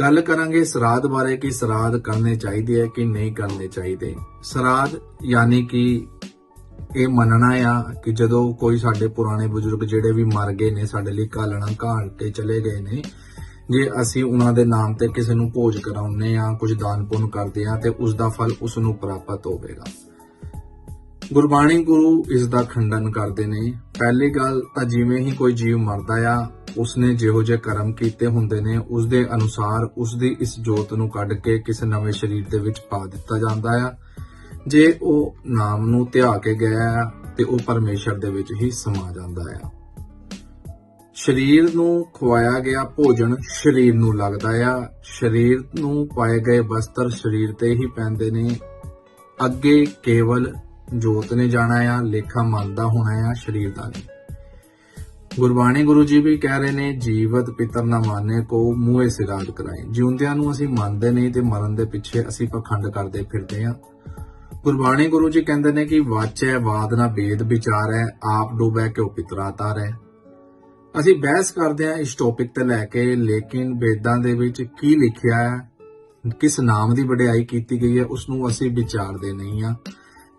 ਗੱਲ ਕਰਾਂਗੇ ਸਰਾਧ ਬਾਰੇ ਕਿ ਸਰਾਧ ਕਰਨੇ ਚਾਹੀਦੇ ਹੈ ਕਿ ਨਹੀਂ ਕਰਨੇ ਚਾਹੀਦੇ। ਸਰਾਧ ਯਾਨੀ ਕਿ ਇਹ ਮੰਨਣਾ ਆ ਕਿ ਜਦੋਂ ਕੋਈ ਸਾਡੇ ਪੁਰਾਣੇ ਬਜ਼ੁਰਗ ਜਿਹੜੇ ਵੀ ਮਰ ਗਏ ਨੇ, ਸਾਡੇ ਲਈ ਕਾਲਣਾ ਘਾਲ ਕੇ ਚਲੇ ਗਏ ਨੇ, ਜੇ ਅਸੀਂ ਉਹਨਾਂ ਦੇ ਨਾਮ ਤੇ ਕਿਸੇ ਨੂੰ ਭੋਜ ਕਰਾਉਂਦੇ ਆ, ਕੁਝ ਦਾਨ ਪੁੰਨ ਕਰਦੇ ਆ, ਤੇ ਉਸ ਦਾ ਫਲ ਉਸ ਨੂੰ ਪ੍ਰਾਪਤ ਹੋਵੇਗਾ। ਗੁਰਬਾਣੀ ਗੁਰੂ ਇਸ ਦਾ ਖੰਡਨ ਕਰਦੇ ਨੇ। ਪਹਿਲੀ ਗੱਲ ਤਾਂ ਜਿਵੇਂ ਹੀ ਕੋਈ ਜੀਵ ਮਰਦਾ ਆ ਉਸਨੇ ਜਿਹੋ ਜਿਹੇ ਕਰਮ ਕੀਤੇ ਹੁੰਦੇ ਨੇ ਉਸ ਦੇ ਅਨੁਸਾਰ ਉਸ ਦੀ ਇਸ ਜੋਤ ਨੂੰ ਕੱਢ ਕੇ ਕਿਸੇ ਨਵੇਂ ਸਰੀਰ ਦੇ ਵਿੱਚ ਪਾ ਦਿੱਤਾ ਜਾਂਦਾ ਆ। ਜੇ ਉਹ ਨਾਮ ਨੂੰ ਧਿਆ ਕੇ ਗਿਆ ਆ, ਤੇ ਉਹ ਪਰਮੇਸ਼ਰ ਦੇ ਵਿੱਚ ਹੀ ਸਮਾ ਜਾਂਦਾ ਆ। ਸਰੀਰ ਨੂੰ ਖਵਾਇਆ ਗਿਆ ਭੋਜਨ ਸਰੀਰ ਨੂੰ ਲੱਗਦਾ ਆ। ਸਰੀਰ ਨੂੰ ਪਾਏ ਗਏ ਵਸਤਰ ਸਰੀਰ ਤੇ ਹੀ ਪੈਂਦੇ ਨੇ। ਅੱਗੇ ਕੇਵਲ ਜੋਤ ਨੇ ਜਾਣਾ ਆ, ਲੇਖਾ ਮੰਨਦਾ ਹੋਣਾ ਆ ਸਰੀਰ ਦਾ। ਨਹੀਂ ਗੁਰਬਾਣੀ ਗੁਰੂ ਜੀ ਵੀ ਕਹਿ ਰਹੇ ਨੇ, ਜੀਵਤ ਪਿਤਰ ਨਾ ਮਾਨੇ ਕੋ ਮੂਹੇ ਸਿਰਾਦ ਕਰਾਏ। ਜਿਉਂਦਿਆਂ ਨੂੰ ਅਸੀਂ ਮੰਨਦੇ ਨਹੀਂ ਤੇ ਮਰਨ ਦੇ ਪਿੱਛੇ ਅਸੀਂ ਪਖੰਡ ਕਰਦੇ ਫਿਰਦੇ ਆ ਗੁਰਬਾਣੀ ਗੁਰੂ ਜੀ ਕਹਿੰਦੇ ਨੇ ਕਿ ਵਾਚੈ ਵਾਦ ਨਾ ਬੇਦ ਵਿਚਾਰ ਹੈ ਆਪ ਡੂਬੈ ਕਿਉ ਪਿਤਰਾ ਹੈ ਅਸੀਂ ਬਹਿਸ ਕਰਦੇ ਆ ਇਸ ਟੌਪਿਕ ਤੇ ਲੈ ਕੇ, ਲੇਕਿਨ ਵੇਦਾਂ ਦੇ ਵਿੱਚ ਕੀ ਲਿਖਿਆ ਹੈ, ਕਿਸ ਨਾਮ ਦੀ ਵਡਿਆਈ ਕੀਤੀ ਗਈ ਹੈ ਉਸ ਨੂੰ ਅਸੀਂ ਵਿਚਾਰਦੇ ਨਹੀਂ ਆ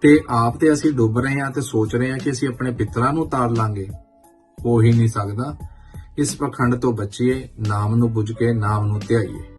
ਤੇ ਆਪ ਤੇ ਅਸੀਂ ਡੁੱਬ ਰਹੇ ਆ ਤੇ ਸੋਚ ਰਹੇ ਆ ਕਿ ਅਸੀਂ ਆਪਣੇ ਪਿਤਰਾਂ ਨੂੰ ਤਾਰ ਲਾਂਗੇ। ਹੋ ਹੀ ਨਹੀਂ ਸਕਦਾ। ਇਸ ਪਖੰਡ ਤੋਂ ਬਚੀਏ, ਨਾਮ ਨੂੰ ਬੁੱਝ ਕੇ ਨਾਮ ਨੂੰ ਧਿਆਈਏ।